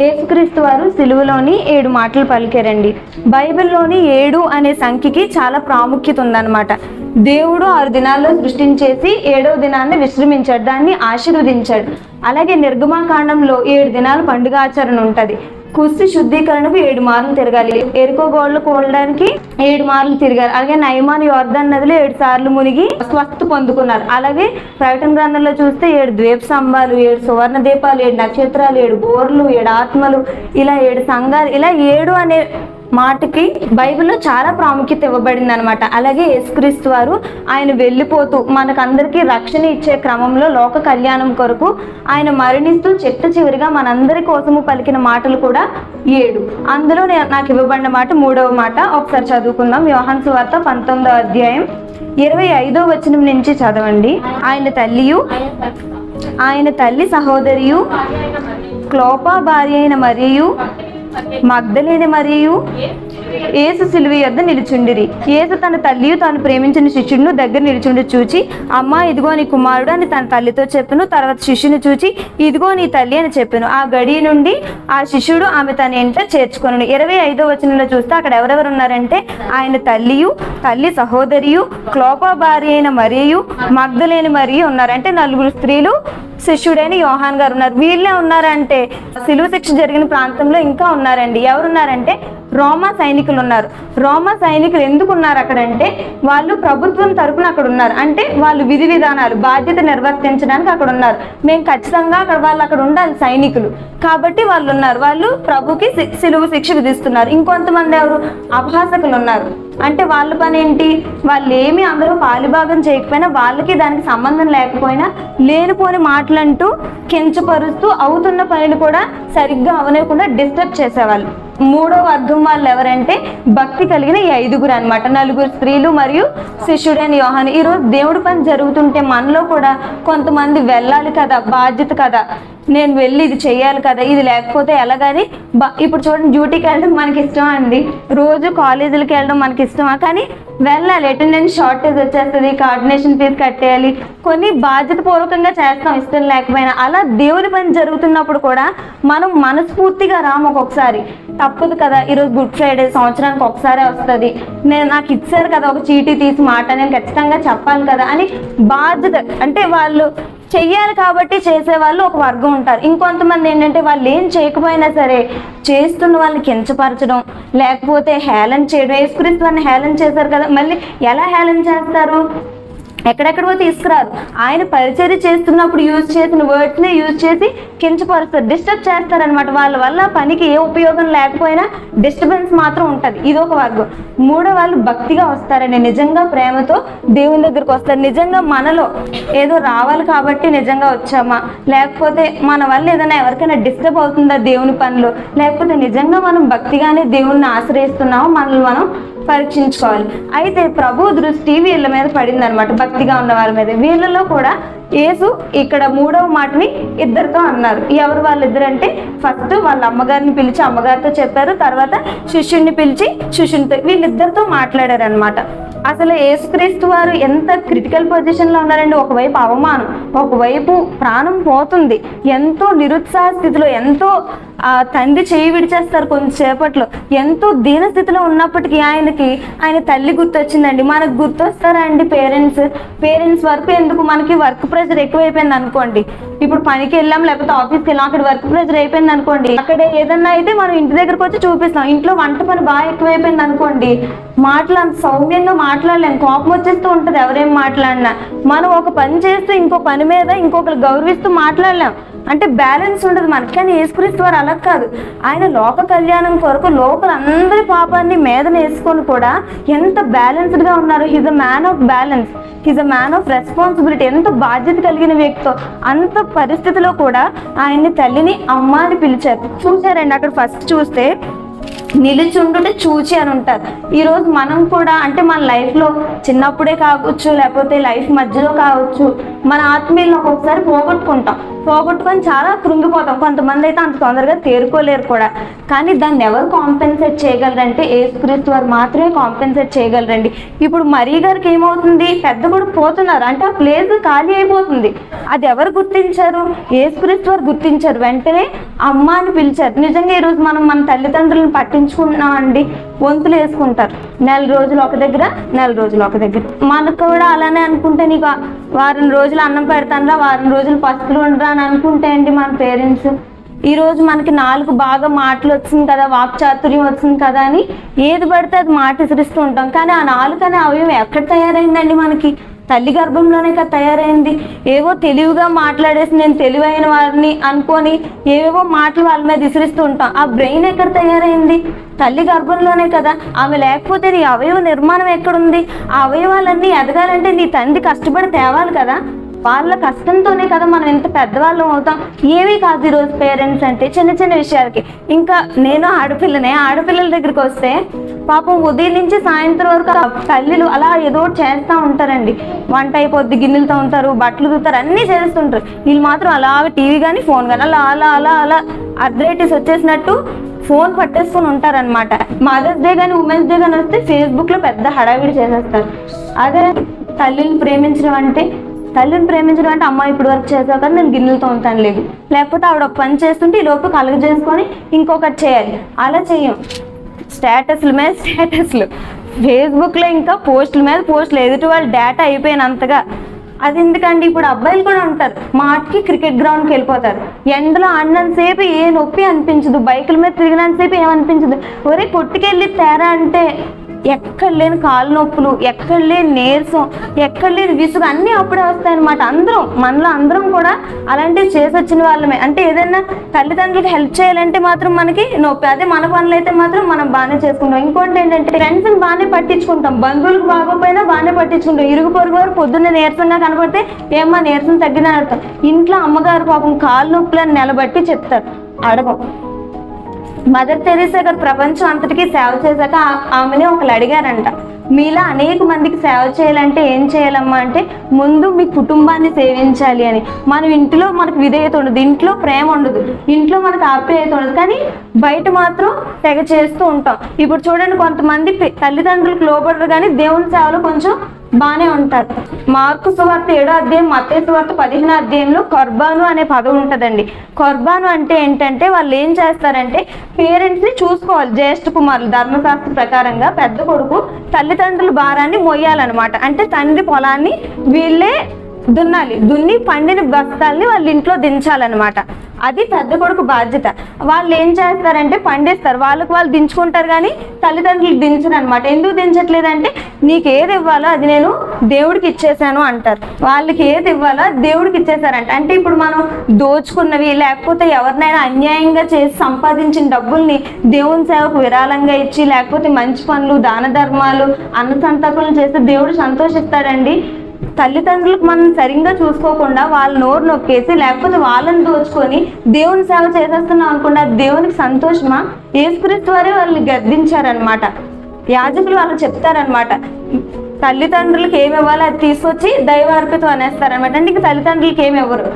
యేసుక్రీస్తు వారు సిలువలోని ఏడు మాటలు పలికారండి. బైబిల్లోని ఏడు అనే సంఖ్యకి చాలా ప్రాముఖ్యత ఉందన్నమాట. దేవుడు ఆరు దినాల్లో సృష్టించేసి ఏడవ దినాన్ని విశ్రమించాడు దాన్ని ఆశీర్వదించాడు. అలాగే నిర్గమాకాండంలో ఏడు దినాలు పండుగ ఆచరణ ఉంటుంది. కుస్తీ శుద్ధీకరణకు ఏడు మార్లు తిరగాలి. ఎరుకో గోళ్ళు కూడడానికి ఏడు మార్లు తిరగాలి. అలాగే నయమాన్ యోర్ధన్ నదిలో ఏడు సార్లు మునిగి స్వస్థ పొందుకున్నారు. అలాగే ప్రకటన గ్రంథంలో చూస్తే ఏడు ద్వీప స్తంభాలు ఏడు సువర్ణ దీపాలు ఏడు నక్షత్రాలు ఏడు బోర్లు ఏడు ఆత్మలు ఇలా ఏడు సంఘాలు ఇలా ఏడు అనే మాటకి బైబిల్లో చాలా ప్రాముఖ్యత ఇవ్వబడింది అనమాట అలాగే యేసుక్రీస్తు వారు ఆయన వెళ్ళిపోతూ మనకందరికీ రక్షణ ఇచ్చే క్రమంలో లోక కళ్యాణం కొరకు ఆయన మరణిస్తూ చెట్ట చివరిగా మనందరి కోసము పలికిన మాటలు కూడా ఏడు. అందులో నాకు ఇవ్వబడిన మాట మూడవ మాట. ఒకసారి చదువుకుందాం. యోహాన్ సువార్త పంతొమ్మిదవ అధ్యాయం ఇరవై ఐదో వచనం నుంచి చదవండి. ఆయన తల్లియు ఆయన తల్లి సహోదరియు క్లోపా భార్య అయిన మరియు మగ్ధలేని మరియు ఏసు సిలువ యొద్ద నిలుచుండిరి. ఏసు తన తల్లియు తాను ప్రేమించిన శిష్యుడిను దగ్గర నిలుచుండి చూచి అమ్మా ఇదిగో నీ కుమారుడు అని తన తల్లితో చెప్పను తర్వాత శిష్యుని చూచి ఇదిగో నీ తల్లి అని చెప్పాను. ఆ గడి నుండి ఆ శిష్యుడు ఆమె తన ఇంట చేర్చుకొను ఇరవై ఐదో వచనంలో చూస్తే అక్కడ ఎవరెవరు ఉన్నారంటే ఆయన తల్లియు తల్లి సహోదరియు క్లోప భార్య అయిన మరియు మగ్ధలేని మరియు ఉన్నారు. అంటే నలుగురు స్త్రీలు శిష్యుడైన యోహాన్ గారు ఉన్నారు. వీళ్ళే ఉన్నారంటే సిలువ శిక్ష జరిగిన ప్రాంతంలో ఇంకా ఉన్నారండి. ఎవరున్నారంటే రోమా సైనికులు ఉన్నారు రోమా సైనికులు ఎందుకు ఉన్నారు అక్కడంటే వాళ్ళు ప్రభుత్వం తరపున అక్కడ ఉన్నారు అంటే వాళ్ళు విధి విధానాలు బాధ్యత నిర్వర్తించడానికి అక్కడ ఉన్నారు మేము ఖచ్చితంగా అక్కడ వాళ్ళు అక్కడ ఉండాలి సైనికులు. కాబట్టి వాళ్ళు ఉన్నారు వాళ్ళు ప్రభుకి సి- శిక్ష విధిస్తున్నారు. ఇంకొంతమంది ఎవరు? అభాసకులు ఉన్నారు అంటే వాళ్ళ పని ఏంటి వాళ్ళు ఏమి అందరూ పాలుభాగం చేయకపోయినా వాళ్ళకి దానికి సంబంధం లేకపోయినా లేనిపోని మాటలంటూ కించపరుస్తూ అవుతున్న పనులు కూడా సరిగ్గా అవనకుండా డిస్టర్బ్ చేసేవాళ్ళు. మూడో వర్గం వాళ్ళు ఎవరంటే భక్తి కలిగిన ఈ ఐదుగురు అనమాట నలుగురు స్త్రీలు మరియు శిష్యుడైన యోహాన్. ఈరోజు దేవుడి పని జరుగుతుంటే మనలో కూడా కొంతమంది వెళ్ళాలి కదా బాధ్యత కదా. నేను వెళ్ళి ఇది చేయాలి కదా ఇది లేకపోతే ఎలాగని బ- ఇప్పుడు చూడండి డ్యూటీకి వెళ్ళడం మనకి ఇష్టమా అండి? రోజు కాలేజీలకి వెళ్ళడం మనకి ఇష్టమా? కానీ వెళ్ళాలి అటెండెన్స్ షార్టేజ్ వచ్చేస్తుంది కోఆర్డినేషన్ ఫీజు కట్టేయాలి కొన్ని బాధ్యత పూర్వకంగా చేస్తాం ఇష్టం లేకపోయినా. అలా దేవుని పని జరుగుతున్నప్పుడు కూడా మనం మనస్ఫూర్తిగా రాము ఒక్కొక్కసారి. తప్పదు కదా ఈరోజు గుడ్ ఫ్రైడే సంవత్సరానికి ఒకసారి వస్తుంది. నేను నాకు ఇచ్చారు కదా ఒక చీటీ తీసి మాట నేను ఖచ్చితంగా చెప్పాలి కదా అని బాధ్యత అంటే వాళ్ళు చెయ్యాలి కాబట్టి చేసే వాళ్ళు ఒక వర్గం ఉంటారు. ఇంకొంతమంది ఏంటంటే వాళ్ళు ఏం చేయకపోయినా సరే చేస్తున్న వాళ్ళని కించపరచడం లేకపోతే హేళన చేయడం. యేసుక్రీస్తు వారిని హేళన చేశారు కదా. మళ్ళీ ఎలా హేళన చేస్తారు? ఎక్కడెక్కడో తీసుకురారు. ఆయన పరిచర్య చేస్తున్నప్పుడు యూజ్ చేసిన వర్డ్స్ని యూజ్ చేసి కించపరుస్తారు. డిస్టర్బ్ చేస్తారనమాట వాళ్ళ వల్ల పనికి ఏ ఉపయోగం లేకపోయినా డిస్టర్బెన్స్ మాత్రం ఉంటుంది. ఇది ఒక వర్గం మూడో వాళ్ళు భక్తిగా వస్తారండి నిజంగా ప్రేమతో దేవుని దగ్గరికి వస్తారు. నిజంగా మనలో ఏదో రావాలి కాబట్టి నిజంగా వచ్చామా? లేకపోతే మన వల్ల ఏదైనా ఎవరికైనా డిస్టర్బ్ అవుతుందా దేవుని పనులు? లేకపోతే నిజంగా మనం భక్తిగానే దేవుణ్ణి ఆశ్రయిస్తున్నామో? మనల్ని మనం పరీక్షించుకోవాలి. అయితే ప్రభు దృష్టి వీళ్ళ మీద పడింది అనమాట భక్తిగా ఉన్న వాళ్ళ మీద. వీళ్ళలో కూడా యేసు ఇక్కడ మూడవ మాటని ఇద్దరితో అన్నారు. ఎవరు వాళ్ళిద్దరు అంటే ఫస్ట్ వాళ్ళ అమ్మగారిని పిలిచి అమ్మగారితో చెప్పారు తర్వాత శిష్యుడిని పిలిచి శిష్యునితో వీళ్ళిద్దరితో మాట్లాడారు అనమాట అసలు యేసుక్రీస్తు వారు ఎంత క్రిటికల్ పొజిషన్లో ఉన్నారండి? ఒకవైపు అవమానం ఒకవైపు ప్రాణం పోతుంది. ఎంతో నిరుత్సాహ స్థితిలో ఎంతో ఆ తండ్రి చేయి విడిచేస్తారు కొంతసేపట్లో. ఎంతో దీన స్థితిలో ఉన్నప్పటికీ ఆయనకి ఆయన తల్లి గుర్తొచ్చిందండి. మనకు గుర్తొస్తారా అండి పేరెంట్స్? పేరెంట్స్ వర్క్ ఎందుకు? మనకి వర్క్ ప్రెషర్ ఎక్కువైపోయింది అనుకోండి. ఇప్పుడు పనికి వెళ్ళాం లేకపోతే ఆఫీస్కి వెళ్ళాం అక్కడ వర్క్ ప్రెషర్ అయిపోయింది అనుకోండి. అక్కడ ఏదన్నా అయితే మనం ఇంటి దగ్గరకు వచ్చి చూపిస్తాం. ఇంట్లో వంట పని బాగా ఎక్కువైపోయింది అనుకోండి. మాటలు అంత సౌమ్యంగా మాట్లాడలేం. కోపం వచ్చేస్తూ ఉంటుంది ఎవరేం మాట్లాడినా. మనం ఒక పని చేస్తూ ఇంకో పని మీద ఇంకొకరు గౌరవిస్తూ మాట్లాడలేం. అంటే బ్యాలెన్స్ ఉండదు మనకి. కానీ యేసుక్రీస్తు వారు అలా కాదు. ఆయన లోక కళ్యాణం కొరకు లోకలందరి పాపాన్ని మీదన వేసుకొని కూడా ఎంత బ్యాలెన్స్డ్గా ఉన్నారు. His a man of balance his a man of responsibility ఎంత బాధ్యత కలిగిన వ్యక్తితో అంత పరిస్థితిలో కూడా ఆయన్ని తల్లిని అమ్మ అని పిలిచారు. చూసారండి అక్కడ ఫస్ట్ చూస్తే నిలిచుండుట చూచి అని ఉంటారు. ఈరోజు మనం కూడా అంటే మన లైఫ్లో చిన్నప్పుడే కావచ్చు లేకపోతే లైఫ్ మధ్యలో కావచ్చు మన ఆత్మీయులను ఒక్కొక్కసారి పోగొట్టుకుంటాం. పోగొట్టుకొని చాలా కృంగిపోతాం. కొంతమంది అయితే అంత తొందరగా తేరుకోలేరు కూడా. కానీ దాన్ని ఎవరు కాంపెన్సేట్ చేయగలరంటే ఏసుక్రీస్తు వారు మాత్రమే కాంపెన్సేట్ చేయగలరండి. ఇప్పుడు మరీ గారికి ఏమవుతుంది? పెద్ద కూడా పోతున్నారు. అంటే ఆ ప్లేస్ ఖాళీ అయిపోతుంది. అది ఎవరు గుర్తించారు? ఏసుక్రీస్తు వారు గుర్తించారు. వెంటనే అమ్మ అని పిలిచారు. నిజంగా ఈరోజు మనం మన తల్లిదండ్రులను పట్టించుకుంటున్నామండి. వంతులు వేసుకుంటారు. నెల రోజులు ఒక దగ్గర నెల రోజులు ఒక దగ్గర. మనకు కూడా అలానే అనుకుంటే నీకు వారం రోజులు అన్నం పెడతానరా వారం రోజులు పస్తులు ఉండరా అని అనుకుంటే అండి మన పేరెంట్స్. ఈ రోజు మనకి నాలుగు బాగా మాటలు వచ్చింది కదా వాక్చాతుర్యం వచ్చింది కదా అని. ఏది పడితే అది మాట విసిరిస్తూ ఉంటాం. కానీ ఆ నాలుగు అనే అవయవం ఎక్కడ తయారైందండి మనకి? తల్లి గర్భంలోనే కదా తయారైంది. ఏవో తెలివిగా మాట్లాడేసి నేను తెలివైన వారిని అనుకొని ఏవేవో మాటలు వాళ్ళ మీద విసిరిస్తూ ఉంటాం ఆ బ్రెయిన్ ఎక్కడ తయారైంది? తల్లి గర్భంలోనే కదా. ఆమె లేకపోతే నీ అవయవ నిర్మాణం ఎక్కడుంది? ఆ అవయవాలన్నీ ఎదగాలంటే నీ తండ్రి కష్టపడి తేవాలి కదా. వాళ్ళ కష్టంతోనే కదా మనం ఇంత పెద్దవాళ్ళం అవుతాం. ఏమీ కాదు ఈరోజు పేరెంట్స్ అంటే చిన్న చిన్న విషయాలకి. ఇంకా నేను ఆడపిల్లనే ఆడపిల్లల దగ్గరికి వస్తే పాపం ఉదయం నుంచి సాయంత్రం వరకు తల్లిలు అలా ఏదో ఒకటి చేస్తూ ఉంటారండి. వంట అయిపోద్ది గిన్నెలు తోముతారు బట్టలు దుతారు అన్నీ చేస్తుంటారు. వీళ్ళు మాత్రం అలాగ టీవీ కానీ ఫోన్ కానీ అలా అలా అలా అలా అర్థరైటిస్ వచ్చేసినట్టు ఫోన్ పట్టేసుకొని ఉంటారనమాట మదర్స్ డే కానీ ఉమెన్స్ డే కానీ వస్తే ఫేస్బుక్లో పెద్ద హడావిడి చేసేస్తారు. అదే తల్లిని ప్రేమించడం అంటే తల్లిని ప్రేమించడం అంటే అమ్మ ఇప్పుడు వరకు చేసావు కానీ నేను గిన్నెలు తోమతాను లేదు లేకపోతే ఆవిడ ఒక పని చేస్తుంటే ఈ లోపు కలుగు చేసుకొని ఇంకొకటి చేయాలి. అలా చెయ్యం స్టేటస్ల మీద స్టేటస్లు ఫేస్బుక్లో ఇంకా పోస్టుల మీద పోస్టులు ఎదుటి వాళ్ళు డేటా అయిపోయినంతగా. అది ఎందుకండి? ఇప్పుడు అబ్బాయిలు కూడా ఉంటారు. మాటకి క్రికెట్ గ్రౌండ్కి వెళ్ళిపోతారు. ఎండలో ఆడినంతసేపు ఏ నొప్పి అనిపించదు. బైకుల మీద తిరిగినంతసేపు ఏమనిపించదు. ఒరే కొట్టుకెళ్ళి తేరా అంటే ఎక్కడ లేని కాలు నొప్పులు ఎక్కడ లేని నీరసం ఎక్కడ లేని విసుగు అన్నీ అప్పుడే వస్తాయన్నమాట. అందరం మనలో అందరం కూడా అలాంటివి చేసి వచ్చిన వాళ్ళమే. అంటే ఏదైనా తల్లిదండ్రులకు హెల్ప్ చేయాలంటే మాత్రం మనకి నొప్పి అదే మన పనులు అయితే మాత్రం మనం బాగానే చేసుకుంటాం. ఇంకోటి ఏంటంటే ఫ్రెండ్స్ని బాగానే పట్టించుకుంటాం. బంధువులకు బాగోపోయినా బాగానే పట్టించుకుంటాం. ఇరుగు పొరుగు వారు పొద్దున్నే నీరసంగా కనపడితే ఏమో నీరసం తగ్గిందని అర్థం ఇంట్లో అమ్మగారు పాపం కాలు నొప్పులను నిలబట్టి చెప్తారు. అడగం. మదర్ తెరీసా గారు ప్రపంచం అంతటికీ సేవ చేశాక ఆ- ఆమెని ఒకరు అడిగారంట. మీలా అనేక మందికి సేవ చేయాలంటే ఏం చేయాలమ్మా అంటే ముందు మీ కుటుంబాన్ని సేవించాలి అని. మనం ఇంట్లో మనకు విధేయత ఉండదు. ఇంట్లో ప్రేమ ఉండదు. ఇంట్లో మనకు ఆప్యాయత ఉండదు. కానీ బయట మాత్రం తెగ చేస్తూ ఉంటాం. ఇప్పుడు చూడండి కొంతమంది తల్లిదండ్రులకు లోబడరు కానీ దేవుని సేవలో కొంచెం బానే ఉంటారు. మార్కు సువార్త ఏడో అధ్యాయం మత్తే సువార్త పదిహేను అధ్యాయంలో కొర్బాను అనే పదం ఉంటుందండి. కొర్బాను అంటే ఏంటంటే వాళ్ళు ఏం చేస్తారంటే పేరెంట్స్ని చూసుకోవాలి. జ్యేష్ఠ కుమారులు ధర్మశాస్త్ర ప్రకారంగా పెద్ద కొడుకు తల్లిదండ్రుల భారాన్ని మొయ్యాలన్నమాట. అంటే తండ్రి పొలాన్ని వీళ్ళే దున్నాలి. దున్ని పండిన బస్తాల్ని వాళ్ళ ఇంట్లో దించాలన్నమాట. అది పెద్ద కొడుకు బాధ్యత. వాళ్ళు ఏం చేస్తారంటే పండిస్తారు. వాళ్ళకి వాళ్ళు దించుకుంటారు కానీ తల్లిదండ్రులు దించరు అనమాట ఎందుకు దించట్లేదంటే నీకు ఏది ఇవ్వాలో అది నేను దేవుడికి ఇచ్చేసాను అంటారు. వాళ్ళకి ఏది ఇవ్వాలో దేవుడికి ఇచ్చేసారంట. అంటే ఇప్పుడు మనం దోచుకున్నవి లేకపోతే ఎవరినైనా అన్యాయంగా చేసి సంపాదించిన డబ్బుల్ని దేవుని సేవకు విరాళంగా ఇచ్చి లేకపోతే మంచి పనులు దాన ధర్మాలు అన్న సంతకులు చేస్తే దేవుడు సంతోషిస్తాడండి. తల్లిదండ్రులకు మనం సరిగ్గా చూసుకోకుండా వాళ్ళ నోరు నొక్కేసి లేకపోతే వాళ్ళని దోచుకొని దేవుని సేవ చేసేస్తున్నాం అనుకుండా దేవునికి సంతోషమా? ఏసుక్రీస్తు వారే వాళ్ళని గద్దించారనమాట యాజకులు వాళ్ళు చెప్తారనమాట తల్లిదండ్రులకు ఏమి ఇవ్వాలో అది తీసుకొచ్చి దైవార్పితం అనేస్తారనమాట అంటే ఇంక తల్లిదండ్రులకి ఏమి ఇవ్వరు.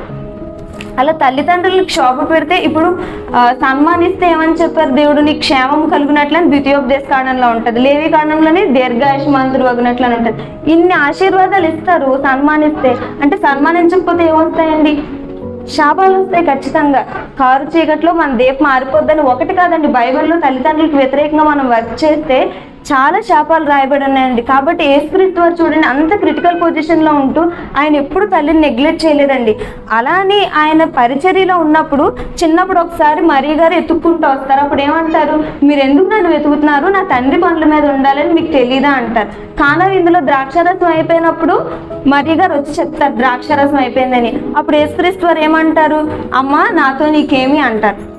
అలా తల్లిదండ్రులకు క్షోభ పెడితే ఇప్పుడు ఆ, సన్మానిస్తే ఏమని చెప్పారు? దేవుడు నీ క్షేమం కలుగునట్లని ద్వితీయోపదేశ కారణంలో ఉంటుంది. లేవి కారణంలోనే దీర్ఘాయుష్మంతుడు అగినట్లని ఉంటుంది. ఇన్ని ఆశీర్వాదాలు ఇస్తారు సన్మానిస్తే. అంటే సన్మానించకపోతే ఏమొస్తాయండి? శాపాలు వస్తాయి ఖచ్చితంగా. కారు చీకట్లో మన దీపం మారిపోద్దని ఒకటి కాదండి. బైబిల్లో తల్లిదండ్రులకు వ్యతిరేకంగా మనం వర్క్ చేస్తే చాలా శాపాలు రాయబడి ఉన్నాయండి కాబట్టి ఏసుక్రీస్తు వారు చూడండి అంత క్రిటికల్ పొజిషన్లో ఉంటూ ఆయన ఎప్పుడు తల్లిని నెగ్లెక్ట్ చేయలేదండి. అలా అని ఆయన పరిచర్యలో ఉన్నప్పుడు చిన్నప్పుడు ఒకసారి మరీ గారు ఎత్తుక్కుంటూ వస్తారు. అప్పుడు ఏమంటారు? మీరు ఎందుకు నన్ను వెతుకుతున్నారు? నా తండ్రి పనుల మీద ఉండాలని మీకు తెలియదా అంటారు. కానా ఇందులో ద్రాక్షారసం అయిపోయినప్పుడు మరీ గారు వచ్చి చెప్తారు ద్రాక్షారసం అయిపోయిందని. అప్పుడు ఏసుక్రీస్తు వారు ఏమంటారు? అమ్మ నాతో నీకేమి అంటారు.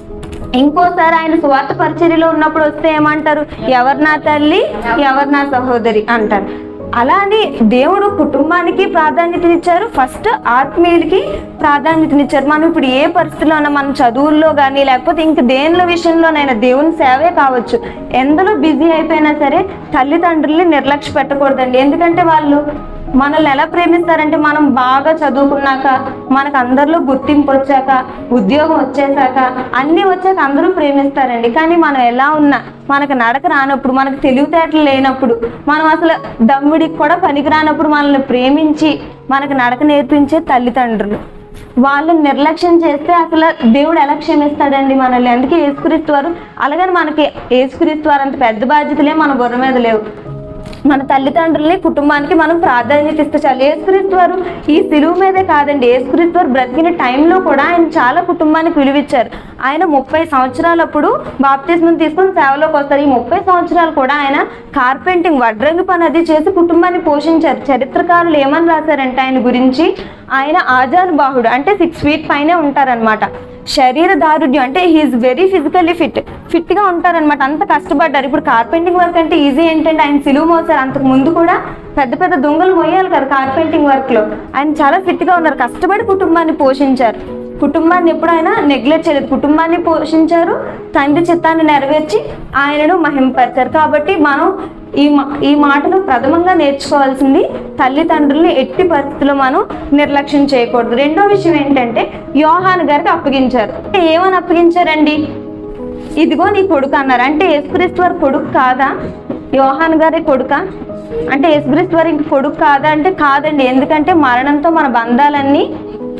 ఇంకోసారి ఆయన స్వార్థ పరిచర్యలో ఉన్నప్పుడు వస్తే ఏమంటారు? ఎవరు నా తల్లి? ఎవరు నా సహోదరి? అంటారు. అలా అని దేవుడు కుటుంబానికి ప్రాధాన్యతనిచ్చారు. ఫస్ట్ ఆత్మీయులకి ప్రాధాన్యతనిచ్చారు. మనం ఇప్పుడు ఏ పరిస్థితిలో ఉన్నా మన చదువుల్లో కానీ లేకపోతే ఇంక దేనిలో విషయంలోనైనా దేవుని సేవే కావచ్చు. ఎందులో బిజీ అయిపోయినా సరే తల్లిదండ్రుల్ని నిర్లక్ష్య పెట్టకూడదండి. ఎందుకంటే వాళ్ళు మనల్ని ఎలా ప్రేమిస్తారంటే మనం బాగా చదువుకున్నాక మనకు అందరిలో గుర్తింపు వచ్చాక ఉద్యోగం వచ్చేసాక అన్నీ వచ్చాక అందరూ ప్రేమిస్తారండి. కానీ మనం ఎలా ఉన్నా మనకు నడక రానప్పుడు మనకు తెలివితేటలు లేనప్పుడు మనం అసలు దమ్ముడికి కూడా పనికి రానప్పుడు మనల్ని ప్రేమించి మనకు నడక నేర్పించే తల్లిదండ్రులు. వాళ్ళని నిర్లక్ష్యం చేస్తే అసలు దేవుడు ఎలా క్షమిస్తాడండి మనల్ని? అందుకే ఏసుక్రీస్తు వారు అలాగని మనకి ఏసుక్రీస్తు వారు అంత పెద్ద బాధ్యతలే మన బుర్ర మీద లేవు. మన తల్లిదండ్రుల్ని కుటుంబానికి మనం ప్రాధాన్యత ఇస్తే చాలు. ఏసుక్రీస్తు వారు ఈ సిలువు మీదే కాదండి. ఏసుక్రీస్తు వారు బ్రతికిన టైంలో కూడా ఆయన చాలా కుటుంబానికి విలువిచ్చారు. ఆయన ముప్పై సంవత్సరాలప్పుడు బాప్తిస్మం తీసుకుని సేవలోకి వస్తారు. ఈ ముప్పై సంవత్సరాలు కూడా ఆయన కార్పెంటింగ్ వడ్రంగి పని అది చేసి కుటుంబాన్ని పోషించారు. చరిత్రకారులు ఏమని రాశారంటే ఆయన గురించి ఆయన ఆజానుబాహుడు అంటే సిక్స్ ఫీట్ పైనే ఉంటారనమాట శరీర దారుఢ్యం అంటే హీఈస్ వెరీ ఫిజికల్లీ ఫిట్ ఫిట్గా ఉంటారనమాట అంత కష్టపడ్డారు. ఇప్పుడు కార్పెంటింగ్ వర్క్ అంటే ఈజీ ఏంటంటే ఆయన సిలువు మోసారు. అంతకు ముందు కూడా పెద్ద పెద్ద దొంగలు మోయాలి కదా కార్పెంటింగ్ వర్క్లో. ఆయన చాలా ఫిట్గా ఉన్నారు. కష్టపడి కుటుంబాన్ని పోషించారు. కుటుంబాన్ని ఎప్పుడు ఆయన నెగ్లెక్ట్ చేయలేదు. కుటుంబాన్ని పోషించారు తండ్రి చిత్తాన్ని నెరవేర్చి ఆయనను మహింపరిచారు. కాబట్టి మనం ఈ మా ఈ మాటను ప్రథమంగా నేర్చుకోవాల్సింది తల్లిదండ్రుల్ని ఎట్టి పరిస్థితుల్లో మనం నిర్లక్ష్యం చేయకూడదు. రెండో విషయం ఏంటంటే యోహాన్ గారికి అప్పగించారు. ఏమని అప్పగించారండి? ఇదిగో నీ కొడుకు అన్నారు. అంటే యేసుక్రీస్తు వారి కొడుకు కాదా? యోహాన్ గారి కొడుక? అంటే యేసుక్రీస్తు వారి ఇంక కొడుకు కాదా? అంటే కాదండి. ఎందుకంటే మరణంతో మన బంధాలన్నీ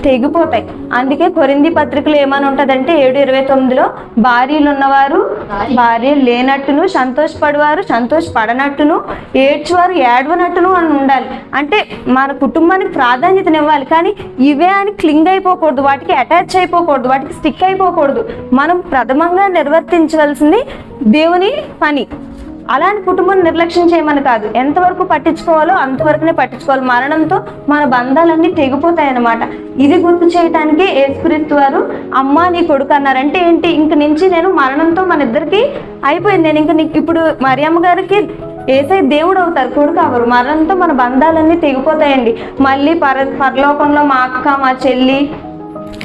తెగిపోతాయి. అందుకే కొరింది పత్రికలు ఏమని ఉంటదంటే ఏడు ఇరవై తొమ్మిదిలో భార్యలు ఉన్నవారు భార్య లేనట్టును సంతోషపడేవారు సంతోషపడనట్టును ఏడ్చువారు ఏడవనట్టును అని ఉండాలి. అంటే మన కుటుంబానికి ప్రాధాన్యతనివ్వాలి. కానీ ఇవే అని క్లింగ్ అయిపోకూడదు. వాటికి అటాచ్ అయిపోకూడదు. వాటికి స్టిక్ అయిపోకూడదు. మనం ప్రథమంగా నిర్వర్తించవలసింది దేవుని పని. అలాంటి కుటుంబం నిర్లక్ష్యం చేయమని కాదు. ఎంతవరకు పట్టించుకోవాలో అంతవరకునే పట్టించుకోవాలి. మరణంతో మన బంధాలన్నీ తెగిపోతాయన్నమాట. ఇది గుర్తు చేయటానికి ఏసుక్రీస్తు వారు అమ్మ నీ కొడుకు అన్నారంటే ఏంటి? ఇంక నుంచి నేను మరణంతో మన ఇద్దరికి అయిపోయింది. నేను ఇంక ఇప్పుడు మరియమ్మ గారికి ఏసై దేవుడు అవుతారు కొడుకు అవరు మరణంతో మన బంధాలన్నీ తెగిపోతాయండి. మళ్ళీ పర పరలోకంలో మా అక్క మా చెల్లి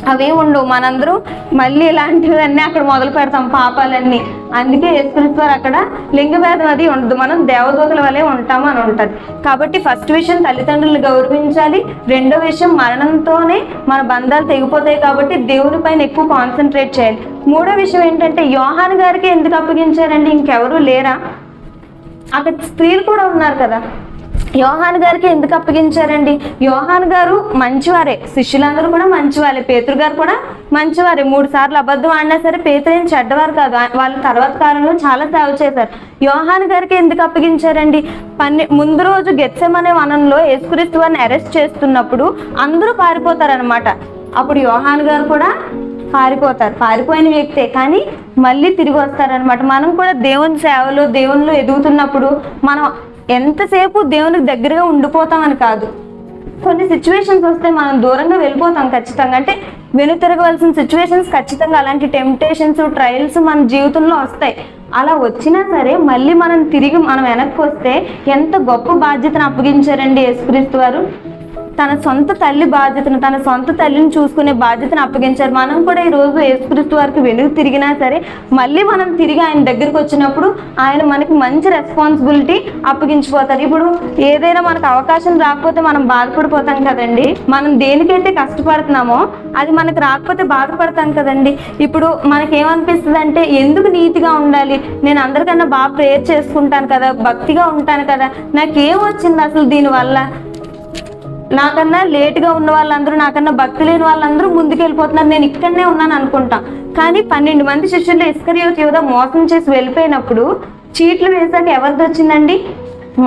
అవే ఉండవు మనందరూ మళ్ళీ ఇలాంటివన్నీ అక్కడ మొదలు పెడతాం పాపాలన్నీ. అందుకే యేసుక్రీస్తు వారు అక్కడ లింగభేదం అది ఉండదు. మనం దేవదూతల వలె ఉంటాం అని ఉంటుంది. కాబట్టి ఫస్ట్ విషయం తల్లిదండ్రులు గౌరవించాలి. రెండో విషయం మరణంతోనే మన బంధాలు తెగిపోతాయి కాబట్టి దేవుని పైన ఎక్కువ కాన్సన్ట్రేట్ చేయాలి. మూడో విషయం ఏంటంటే యోహాన్ గారికి ఎందుకు అప్పగించారండి? ఇంకెవరూ లేరా? అక్కడ స్త్రీలు కూడా ఉన్నారు కదా. యోహాన్ గారికి ఎందుకు అప్పగించారండి? యోహాన్ గారు మంచివారే శిష్యులందరూ కూడా మంచివారే పేతురు గారు కూడా మంచివారే. మూడు సార్లు అబద్ధం ఆడినా సరే పేతురు ఏం చెడ్డవారు కాదు. వాళ్ళ తర్వాత కాలంలో చాలా సేవ చేశారు. యోహాన్ గారికి ఎందుకు అప్పగించారండి? పన్నె ముందు రోజు గెత్సెమనే వనంలో యేసుక్రీస్తు వారిని అరెస్ట్ చేస్తున్నప్పుడు అందరూ పారిపోతారనమాట అప్పుడు యోహాన్ గారు కూడా పారిపోతారు. పారిపోయిన వ్యక్తే. కానీ మళ్ళీ తిరిగి వస్తారనమాట మనం కూడా దేవుని సేవలో దేవుళ్ళు ఎదుగుతున్నప్పుడు మనం ఎంతసేపు దేవునికి దగ్గరగా ఉండిపోతామని కాదు. కొన్ని సిచ్యువేషన్స్ వస్తే మనం దూరంగా వెళ్ళిపోతాం ఖచ్చితంగా. అంటే వెనుతిరగవలసిన సిచ్యువేషన్స్ ఖచ్చితంగా అలాంటి టెంప్టేషన్స్ ట్రయల్స్ మన జీవితంలో వస్తాయి. అలా వచ్చినా సరే మళ్ళీ మనం తిరిగి మనం వెనక్కి వస్తే ఎంత గొప్ప బాధ్యతను అప్పగించారండి యేసుక్రీస్తు వారు. తన సొంత తల్లి బాధ్యతను తన సొంత తల్లిని చూసుకునే బాధ్యతను అప్పగించారు. మనం కూడా ఈ రోజు యేసుక్రీస్తు వారికి వెలుగు తిరిగినా సరే మళ్ళీ మనం తిరిగి ఆయన దగ్గరికి వచ్చినప్పుడు ఆయన మనకి మంచి రెస్పాన్సిబిలిటీ అప్పగించిపోతారు. ఇప్పుడు ఏదైనా మనకు అవకాశం రాకపోతే మనం బాధపడిపోతాం కదండి. మనం దేనికైతే కష్టపడుతున్నామో అది మనకు రాకపోతే బాధపడతాం కదండి. ఇప్పుడు మనకి ఏమనిపిస్తుంది అంటే ఎందుకు నీతిగా ఉండాలి? నేను అందరికన్నా బాగా ప్రేయర్ చేసుకుంటాను కదా భక్తిగా ఉంటాను కదా. నాకేం వచ్చింది అసలు దీనివల్ల? నాకన్నా లేటుగా ఉన్న వాళ్ళందరూ నాకన్నా భక్తి లేని వాళ్ళందరూ ముందుకు వెళ్ళిపోతున్నారు నేను ఇక్కడనే ఉన్నాను అనుకుంటా. కానీ పన్నెండు మంది శిష్యులు ఇస్కరియోత్ యోధ మోసం చేసి వెళ్ళిపోయినప్పుడు చీట్లు వేసాక ఎవరిది వచ్చిందండి?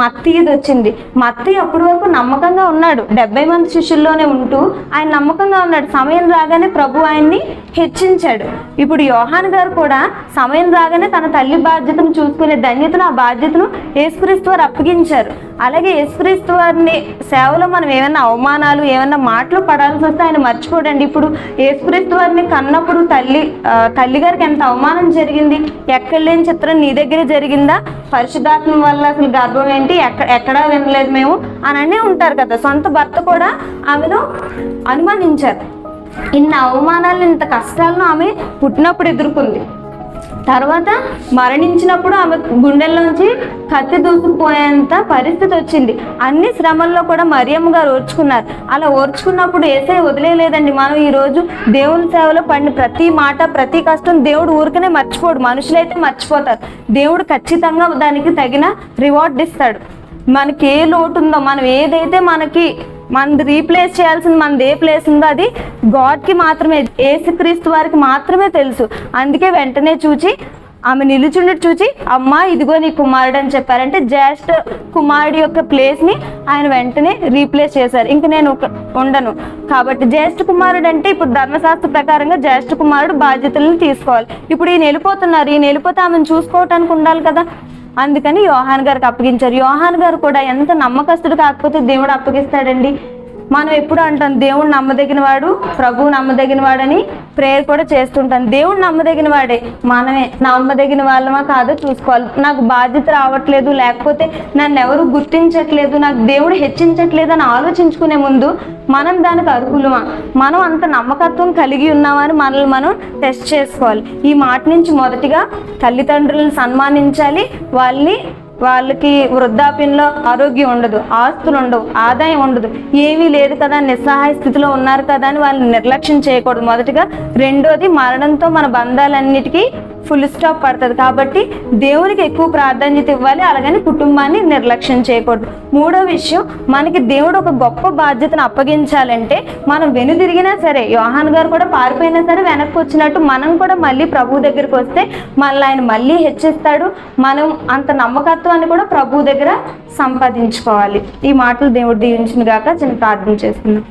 మత్తీది వచ్చింది. మత్తి అప్పటి వరకు నమ్మకంగా ఉన్నాడు. డెబ్బై మంది శిష్యుల్లోనే ఉంటూ ఆయన నమ్మకంగా ఉన్నాడు. సమయం రాగానే ప్రభు ఆయన్ని హెచ్చించాడు. ఇప్పుడు యోహాన్ గారు కూడా సమయం రాగానే తన తల్లి బాధ్యతను చూసుకునే ధన్యతను ఆ బాధ్యతను యేసుక్రీస్తు వారు అప్పగించారు. అలాగే యేసుక్రీస్తు వారిని సేవలో మనం ఏమైనా అవమానాలు ఏమైనా మాటలు పడాల్సి వస్తే ఆయన మర్చిపోడండి. ఇప్పుడు యేసుక్రీస్తు వారిని కన్నప్పుడు తల్లి తల్లి గారికి ఎంత అవమానం జరిగింది? ఎక్కడ లేని చిత్రం నీ దగ్గర జరిగిందా? పరిశుద్ధాత్మ వల్ల అసలు గర్భం ఏంటి? ఎక్కడ ఎక్కడా వినలేదు మేము అని అనే ఉంటారు కదా. సొంత భర్త కూడా ఆమెను అనుమానించారు. ఇన్ని అవమానాలు ఇంత కష్టాలను ఆమె పుట్టినప్పుడు ఎదుర్కొంది. తర్వాత మరణించినప్పుడు ఆమె గుండెల్లోంచి కత్తి దూసుకుపోయేంత పరిస్థితి వచ్చింది. అన్ని శ్రమల్లో కూడా మరియమ్మ గారు ఓర్చుకున్నారు. అలా ఓర్చుకున్నప్పుడు ఏసై వదిలేయలేదండి. మనం ఈరోజు దేవుని సేవలో పడిన ప్రతి మాట ప్రతి కష్టం దేవుడు ఊరికనే మర్చిపోడు. మనుషులైతే మర్చిపోతారు. దేవుడు ఖచ్చితంగా దానికి తగిన రివార్డ్ ఇస్తాడు. మనకి ఏ లోటు ఉందో మనం ఏదైతే మనకి మనది రీప్లేస్ చేయాల్సింది మనది ఏ ప్లేస్ ఉందో అది గాడ్కి మాత్రమే ఏసుక్రీస్తు వారికి మాత్రమే తెలుసు. అందుకే వెంటనే చూచి ఆమె నిలుచుండి చూచి అమ్మా ఇదిగో నీ కుమారుడు అని చెప్పారంటే జ్యేష్ఠ కుమారుడు యొక్క ప్లేస్ని ఆయన వెంటనే రీప్లేస్ చేశారు. ఇంక నేను ఒక- ఉండను. కాబట్టి జ్యేష్ఠ కుమారుడు అంటే ఇప్పుడు ధర్మశాస్త్ర ప్రకారంగా జ్యేష్ఠ కుమారుడు బాధ్యతలను తీసుకోవాలి. ఇప్పుడు ఈయన వెళ్ళిపోతున్నారు. ఈయన వెళ్ళిపోతే ఆమెను చూసుకోవటానికి ఉండాలి కదా. అందుకని యోహాన్ గారికి అప్పగించారు. యోహాన్ గారు కూడా ఎంత నమ్మకస్తుడు కాకపోతే దేవుడు అప్పగిస్తాడండి. మనం ఎప్పుడు అంటాం దేవుడు నమ్మదగిన వాడు ప్రభువు నమ్మదగిన వాడని ప్రేయర్ కూడా చేస్తుంటాం. దేవుడు నమ్మదగిన వాడే. మనమే నమ్మదగిన వాళ్ళమా కాదో చూసుకోవాలి. నాకు బాధ్యత రావట్లేదు లేకపోతే నన్ను ఎవరు గుర్తించట్లేదు నాకు దేవుడు హెచ్చించట్లేదు అని ఆలోచించుకునే ముందు మనం దానికి అర్హులమా? మనం అంత నమ్మకత్వం కలిగి ఉన్నామని మనల్ని మనం టెస్ట్ చేసుకోవాలి. ఈ మాట నుంచి మొదటిగా తల్లిదండ్రులను సన్మానించాలి వాళ్ళని వాళ్ళకి వృద్ధాప్యంలో ఆరోగ్యం ఉండదు ఆస్తులు ఉండవు ఆదాయం ఉండదు ఏమీ లేదు కదా నిస్సహాయ స్థితిలో ఉన్నారు కదా అని వాళ్ళని నిర్లక్ష్యం చేయకూడదు. మొదటిగా రెండోది మరణంతో మన బంధాలన్నిటికీ ఫుల్ స్టాప్ పడుతుంది కాబట్టి దేవునికి ఎక్కువ ప్రాధాన్యత ఇవ్వాలి అలాగని కుటుంబాన్ని నిర్లక్ష్యం చేయకూడదు. మూడో విషయం మనకి దేవుడు ఒక గొప్ప బాధ్యతను అప్పగించాలంటే మనం వెనుదిరిగినా సరే యోహాన్ గారు కూడా పారిపోయినా సరే వెనక్కి వచ్చినట్టు మనం కూడా మళ్ళీ ప్రభు దగ్గరికి వస్తే మళ్ళీ ఆయన మళ్ళీ హెచ్చిస్తాడు. మనం అంత నమ్మకత్వాన్ని కూడా ప్రభు దగ్గర సంపాదించుకోవాలి. ఈ మాటలు దేవుడు దీవించిన గాక చిన్న ప్రార్థన చేస్తున్నాం.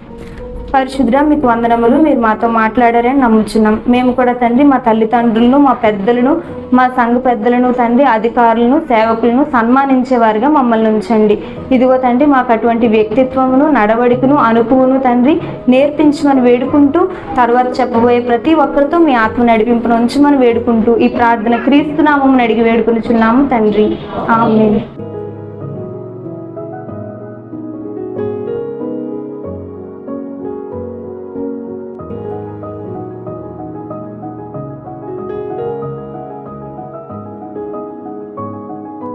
పరిశుద్ర మీకు వందనములు. మీరు మాతో మాట్లాడారని నమ్ముచున్నాం. మేము కూడా తండ్రి మా తల్లిదండ్రులను మా పెద్దలను మా సంఘ పెద్దలను తండ్రి అధికారులను సేవకులను సన్మానించేవారుగా మమ్మల్ని ఉంచండి. ఇదిగో తండ్రి మాకు అటువంటి వ్యక్తిత్వమును నడవడికను అనుకువను తండ్రి నేర్పించమని వేడుకుంటూ తర్వాత చెప్పబోయే ప్రతి ఒక్కరితో మీ ఆత్మ నడిపింపును ఉంచమని వేడుకుంటూ ఈ ప్రార్థన క్రీస్తునామం అడిగి వేడుకునిచున్నాము తండ్రి. ఆమె